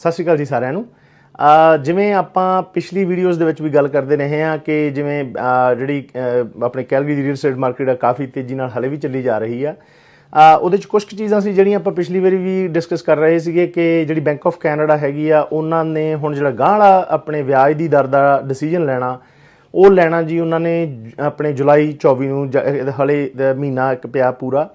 ਸਤਿ ਸ਼੍ਰੀ ਅਕਾਲ ਜੀ ਸਾਰਿਆਂ ਨੂੰ। ਜਿਵੇਂ ਆਪਾਂ ਪਿਛਲੀ ਵੀਡੀਓਜ਼ ਦੇ ਵਿੱਚ ਵੀ ਗੱਲ ਕਰਦੇ ਰਹੇ ਹਾਂ ਕਿ ਜਿਵੇਂ ਜਿਹੜੀ ਆਪਣੇ ਕੈਲਗਰੀ ਦੀ ਰੀਅਲ estate ਮਾਰਕੀਟ ਆ, ਕਾਫੀ ਤੇਜ਼ੀ ਨਾਲ ਹਲੇ ਵੀ ਚੱਲੀ ਜਾ ਰਹੀ ਆ। ਉਹਦੇ ਚ ਕੁਝ ਕੁ ਚੀਜ਼ਾਂ ਸੀ ਜਿਹੜੀਆਂ ਆਪਾਂ ਪਿਛਲੀ ਵਾਰੀ ਵੀ ਡਿਸਕਸ ਕਰ ਰਹੇ ਸੀਗੇ ਕਿ ਜਿਹੜੀ ਬੈਂਕ ਆਫ ਕੈਨੇਡਾ ਹੈਗੀ ਆ, ਉਹਨਾਂ ਨੇ ਹੁਣ ਜਿਹੜਾ ਗਾਂਹ ਵਾਲਾ ਆਪਣੇ ਵਿਆਜ ਦੀ ਦਰ ਦਾ ਡਿਸੀਜਨ ਲੈਣਾ, ਉਹ ਲੈਣਾ ਜੀ ਉਹਨਾਂ ਨੇ ਆਪਣੇ ਜੁਲਾਈ 24 ਨੂੰ, ਜ- ਹਲੇ ਮਹੀਨਾ ਇੱਕ ਪਿਆ ਪੂਰਾ।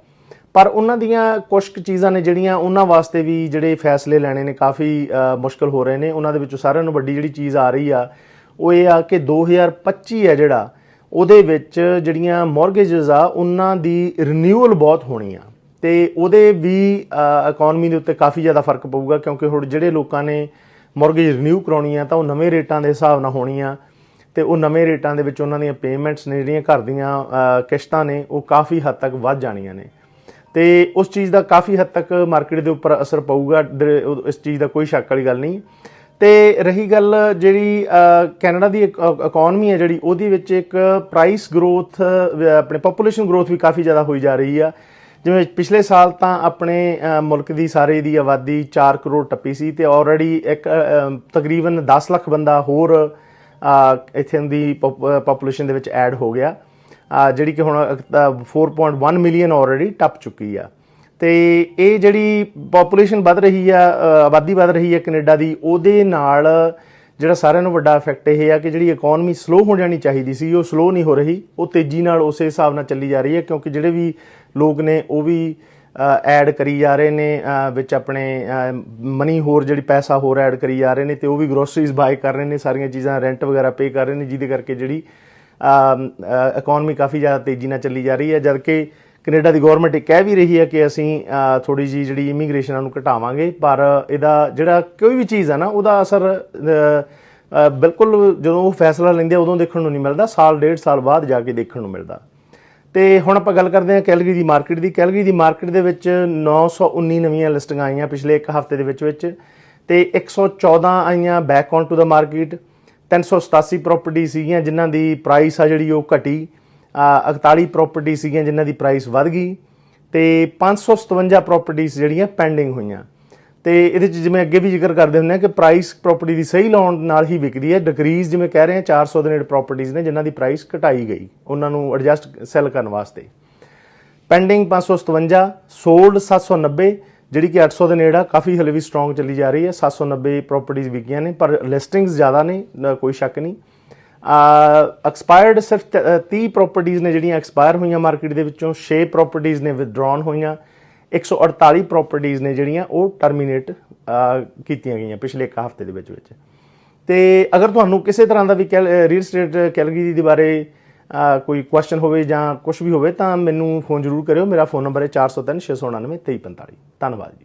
ਪਰ ਉਹਨਾਂ ਦੀਆਂ ਕੁਝ ਕੁ ਚੀਜ਼ਾਂ ਨੇ ਜਿਹੜੀਆਂ ਉਹਨਾਂ ਵਾਸਤੇ ਵੀ ਜਿਹੜੇ ਫੈਸਲੇ ਲੈਣੇ ਨੇ ਕਾਫੀ ਮੁਸ਼ਕਲ ਹੋ ਰਹੇ ਨੇ। ਉਹਨਾਂ ਦੇ ਵਿੱਚੋਂ ਸਾਰਿਆਂ ਨੂੰ ਵੱਡੀ ਜਿਹੜੀ ਚੀਜ਼ ਆ ਰਹੀ ਆ, ਉਹ ਇਹ ਆ ਕਿ 2025 ਹੈ ਜਿਹੜਾ, ਉਹਦੇ ਵਿੱਚ ਜਿਹੜੀਆਂ ਮੌਰਗੇजेस ਆ, ਉਹਨਾਂ ਦੀ ਰੀਨਿਊਅਲ ਬਹੁਤ ਹੋਣੀ ਆ। ਤੇ ਉਹਦੇ ਵੀ ਇਕਨੋਮੀ ਦੇ ਉੱਤੇ ਕਾਫੀ ਜ਼ਿਆਦਾ ਫ਼ਰਕ ਪਊਗਾ, ਕਿਉਂਕਿ ਹੁਣ ਜਿਹੜੇ ਲੋਕਾਂ ਨੇ ਮੌਰਗੇਜ ਰਿਨਿਊ ਕਰਾਉਣੀ ਆ, ਤਾਂ ਉਹ ਨਵੇਂ ਰੇਟਾਂ ਦੇ ਹਿਸਾਬ ਨਾਲ ਹੋਣੀ ਆ। ਤੇ ਉਹ ਨਵੇਂ ਰੇਟਾਂ ਦੇ ਵਿੱਚ ਉਹਨਾਂ ਦੀਆਂ ਪੇਮੈਂਟਸ ਨੇ ਜਿਹੜੀਆਂ ਘਰ ਦੀਆਂ ਕਿਸ਼ਤਾਂ ਨੇ, ਉਹ ਕਾਫੀ ਹੱਦ ਤੱਕ ਵੱਧ ਜਾਣੀਆਂ ਨੇ। ਤੇ ਉਸ ਚੀਜ਼ ਦਾ ਕਾਫੀ ਹੱਦ ਤੱਕ ਮਾਰਕੀਟ ਦੇ ਉੱਪਰ ਅਸਰ ਪਊਗਾ ਦਰ- ਇਸ ਚੀਜ਼ ਦਾ ਕੋਈ ਸ਼ੱਕ ਵਾਲੀ ਗੱਲ ਨਹੀਂ। ਤੇ ਰਹੀ ਗੱਲ ਜਿਹੜੀ ਕੈਨੇਡਾ ਦੀ ਇਕਨੋਮੀ ਹੈ ਜਿਹੜੀ, ਉਹਦੇ ਵਿੱਚ ਇੱਕ ਪ੍ਰਾਈਸ ਗਰੋਥ ਆਪਣੇ ਪੋਪੂਲੇਸ਼ਨ ਗਰੋਥ ਵੀ ਕਾਫੀ ਜ਼ਿਆਦਾ ਹੋਈ ਜਾ ਰਹੀ ਆ। ਜਿਵੇਂ ਪਿਛਲੇ ਸਾਲ ਤਾਂ ਆਪਣੇ ਮੁਲਕ ਦੀ ਸਾਰੇ ਦੀ ਆਬਾਦੀ 4 ਕਰੋੜ ਟੱਪੀ ਸੀ ਤੇ ਆਲਰੇਡੀ ਇੱਕ ਤਕਰੀਬਨ 10 ਲੱਖ ਬੰਦਾ ਹੋਰ ਇੱਥੇ ਦੀ ਪੋਪੂਲੇਸ਼ਨ ਦੇ ਵਿੱਚ ਐਡ ਹੋ ਗਿਆ। ਜਿਹੜੀ ਕਿ ਹੁਣ ਅ, 4.1 ਮਿਲੀਅਨ ਆਲਰੇਡੀ ਟੱਪ ਚੁੱਕੀ ਆ। ਤੇ ਇਹ ਜਿਹੜੀ ਪੋਪੂਲੇਸ਼ਨ ਵੱਧ ਰਹੀ ਆ ਅ, ਆਬਾਦੀ ਵੱਧ ਰਹੀ ਹੈ ਕੈਨੇਡਾ ਦੀ ਉਹਦੇ ਨਾਲ ਜਿਹੜਾ ਸਾਰਿਆਂ ਨੂੰ ਵੱਡਾ ਇਫੈਕਟ ਇਹ ਆ ਕਿ ਜਿਹੜੀ ਇਕਨੋਮੀ ਸਲੋ ਹੋ ਜਾਣੀ ਚਾਹੀਦੀ ਸੀ ਉਹ ਸਲੋ ਨਹੀਂ ਹੋ ਰਹੀ ਉਹ ਤੇਜ਼ੀ ਨਾਲ ਉਸੇ ਹਿਸਾਬ ਨਾਲ ਚੱਲੀ ਜਾ ਰਹੀ ਹੈ ਕਿਉਂਕਿ ਜਿਹੜੇ ਵੀ ਲੋਕ ਨੇ ਉਹ ਵੀ ਐਡ ਕਰੀ ਜਾ ਰਹੇ ਨੇ ਵਿੱਚ ਆਪਣੇ ਮਨੀ ਹੋਰ ਜਿਹੜੀ ਪੈਸਾ ਹੋਰ ਐਡ ਕਰੀ ਜਾ ਰਹੇ ਨੇ ਤੇ ਉਹ ਵੀ ਗਰੋਸਰੀਜ਼ ਬਾਈ ਕਰ ਰਹੇ ਨੇ ਸਾਰੀਆਂ ਚੀਜ਼ਾਂ ਰੈਂਟ ਵਗੈਰਾ ਪੇ ਕਰ ਰਹੇ ਨੇ ਜਿਹਦੇ ਕਰਕੇ ਜਿਹੜੀ ਇਕਨੋਮੀ ਕਾਫੀ ਜ਼ਿਆਦਾ ਤੇਜ਼ੀ ਨਾਲ ਚੱਲੀ ਜਾ ਰਹੀ ਹੈ, ਜਦਕਿ ਕੈਨੇਡਾ ਦੀ ਗਵਰਨਮੈਂਟ ਇਹ ਕਹਿ ਵੀ ਰਹੀ ਹੈ ਕਿ ਅਸੀਂ ਥੋੜੀ ਜੀ ਜਿਹੜੀ ਇਮੀਗ੍ਰੇਸ਼ਨ ਨੂੰ ਘਟਾਵਾਂਗੇ, ਪਰ ਇਹਦਾ ਜਿਹੜਾ ਕੋਈ ਵੀ ਚੀਜ਼ ਹੈ ਨਾ, ਉਹਦਾ ਅਸਰ ਬਿਲਕੁਲ ਜਦੋਂ ਉਹ ਫੈਸਲਾ ਲੈਂਦੇ ਉਦੋਂ ਦੇਖਣ ਨੂੰ ਨਹੀਂ ਮਿਲਦਾ, ਸਾਲ, ਡੇਢ ਸਾਲ ਬਾਅਦ ਜਾ ਕੇ ਦੇਖਣ ਨੂੰ ਮਿਲਦਾ। ਤੇ ਹੁਣ ਆਪਾਂ ਗੱਲ ਕਰਦੇ ਹਾਂ ਕੈਲਗਰੀ ਦੀ ਮਾਰਕੀਟ ਦੀ। ਕੈਲਗਰੀ ਦੀ ਮਾਰਕੀਟ ਦੇ ਵਿੱਚ 919 ਨਵੀਆਂ ਲਿਸਟਿੰਗਾਂ ਆਈਆਂ ਪਿਛਲੇ ਇੱਕ ਹਫ਼ਤੇ ਦੇ ਵਿੱਚ ਵਿੱਚ, ਤੇ 114 ਆਈਆਂ ਬੈਕ ਔਨ ਟੂ ਦਾ ਮਾਰਕੀਟ 387 ਪ੍ਰਾਪਰਟੀ ਸੀਗੀਆਂ ਜਿਨ੍ਹਾਂ ਦੀ ਪ੍ਰਾਈਸ ਆ ਜਿਹੜੀ ਉਹ ਘਟੀ। ਅ, 41 ਪ੍ਰਾਪਰਟੀ ਸੀਗੀਆਂ ਜਿਨ੍ਹਾਂ ਦੀ ਪ੍ਰਾਈਸ ਵੱਧ ਗਈ। ਤੇ 557 ਪ੍ਰਾਪਰਟੀਆਂ ਜਿਹੜੀਆਂ ਪੈਂਡਿੰਗ ਹੋਈਆਂ। ਤੇ ਇਹਦੇ ਚ ਜਿਵੇਂ ਅੱਗੇ ਵੀ ਜ਼ਿਕਰ ਕਰਦੇ ਹੁੰਦੇ ਆ ਕਿ ਪ੍ਰਾਈਸ ਪ੍ਰਾਪਰਟੀ ਦੀ ਸਹੀ ਲਾਉਣ ਨਾਲ ਹੀ ਵਿਕਦੀ ਹੈ। ਡਿਕਰੀਜ਼ ਜਿਵੇਂ ਕਹਿ ਰਹੇ ਆ 400 ਦੇ ਨੇੜ ਪ੍ਰਾਪਰਟੀਆਂ ਨੇ ਜਿਨ੍ਹਾਂ ਦੀ ਪ੍ਰਾਈਸ ਘਟਾਈ ਗਈ ਉਹਨਾਂ ਨੂੰ ਐਡਜਸਟ ਸੈਲ ਕਰਨ ਵਾਸਤੇ। ਪੈਂਡਿੰਗ 557 ਸੋਲਡ 790 ਜਿਹੜੀ ਕਿ 800 ਦੇ ਨੇੜੇ ਆ, ਕਾਫੀ ਹਲੇ ਵੀ ਸਟਰੋਂਗ ਚੱਲੀ ਜਾ ਰਹੀ ਹੈ। 790 ਪ੍ਰਾਪਰਟੀਆਂ ਵਿਕੀਆਂ ਨੇ ਪਰ ਲਿਸਟਿੰਗਸ ਜ਼ਿਆਦਾ ਨੇ ਕੋਈ ਸ਼ੱਕ ਨਹੀਂ। ਐਕਸਪਾਇਰਡ ਸਿਰਫ ਤ- ਅ, 30 ਪ੍ਰਾਪਰਟੀਆਂ ਨੇ ਜਿਹੜੀਆਂ ਐਕਸਪਾਇਰ ਹੋਈਆਂ ਮਾਰਕੀਟ ਦੇ ਵਿੱਚੋਂ 6 ਪ੍ਰਾਪਰਟੀਆਂ ਨੇ ਵਿਦਡਰਾਨ ਹੋਈਆਂ 148 ਪ੍ਰਾਪਰਟੀਆਂ ਨੇ ਜਿਹੜੀਆਂ ਉਹ ਟਰਮੀਨੇਟ ਕੀਤੀਆਂ ਗਈਆਂ ਪਿਛਲੇ ਇੱਕ ਹਫ਼ਤੇ ਦੇ ਵਿੱਚ ਵਿੱਚ। ਤੇ ਅਗਰ ਤੁਹਾਨੂੰ ਕਿਸੇ ਤਰ੍ਹਾਂ ਦਾ ਵੀ ਰੀਅਲ ਸਟੇਟ ਕੈਲਗਰੀ ਦੇ ਬਾਰੇ ਕੋਈ ਕੁਐਸਚਨ ਹੋਵੇ ਜਾਂ ਕੁਝ ਵੀ ਹੋਵੇ ਤਾਂ ਮੈਨੂੰ ਫੋਨ ਜ਼ਰੂਰ ਕਰਿਓ। ਮੇਰਾ ਫੋਨ ਨੰਬਰ ਹੈ 403699 2345 ਧੰਨਵਾਦ ਜੀ।